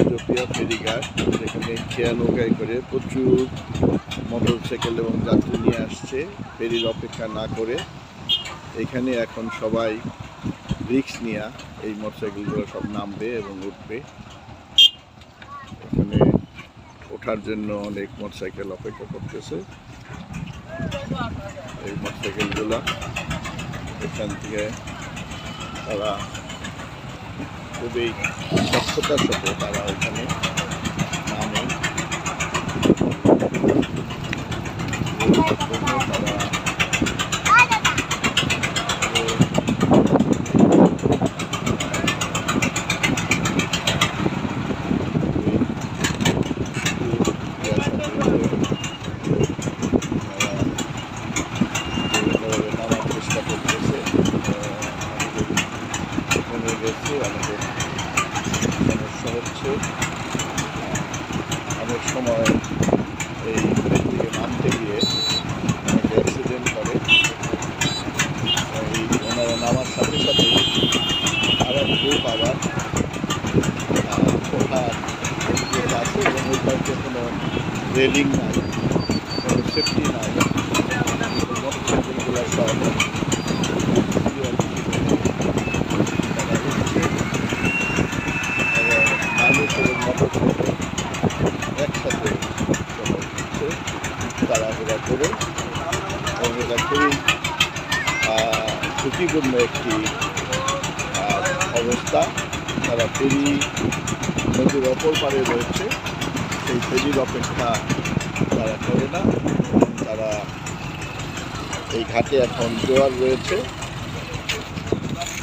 জনপ্রিয় ফেরিঘাট, যেখানে খেয়া নৌকায় করে প্রচুর মোটর সাইকেল এবং যাত্রী নিয়ে আসছে। ফেরির অপেক্ষা না করে এখানে এখন সবাই রিক্স নিয়ে এই মোটরসাইকেলগুলো সব নামবে এবং উঠবে। এখানে ওঠার জন্য অনেক মোটরসাইকেল অপেক্ষা করতেছে। এই মোটরসাইকেলগুলো এখান থেকে তারা খুবই দক্ষতার সাথে তারা ওখানে নামে তারা নামার চেষ্টা করতেছে গেছে আমাদের সমস্যা হচ্ছে। অনেক সময় এই ট্রেন থেকে গিয়ে অনেক অ্যাক্সিডেন্ট করে। এই ওনারা নামার সাথে সাথে আবার গ্রুপ আবার ওঠার আছে এবং ওই পাশে কোনো রেলিং নাই, কোনো সেফটি নাই। সব তারা উঠছে এবং মানুষ এবং মোটরসাইকেল করে ঝুঁকিপূর্ণ একটি অবস্থা তারা ফেরি নদীর অপর পারে রয়েছে। সেই ফেরির অপেক্ষা তারা করে না। তারা এই ঘাটে এখন জোয়ার রয়েছে।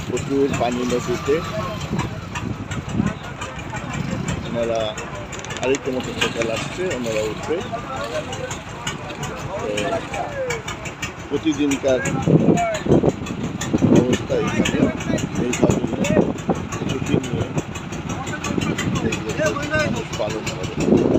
প্রচুর পানি নদীতে ওনারা আরেকটু মতো সকাল আসছে, ওনারা উঠবে। প্রতিদিনকার অবস্থা এখানে। এইভাবে ছুটি নিয়ে পালন করে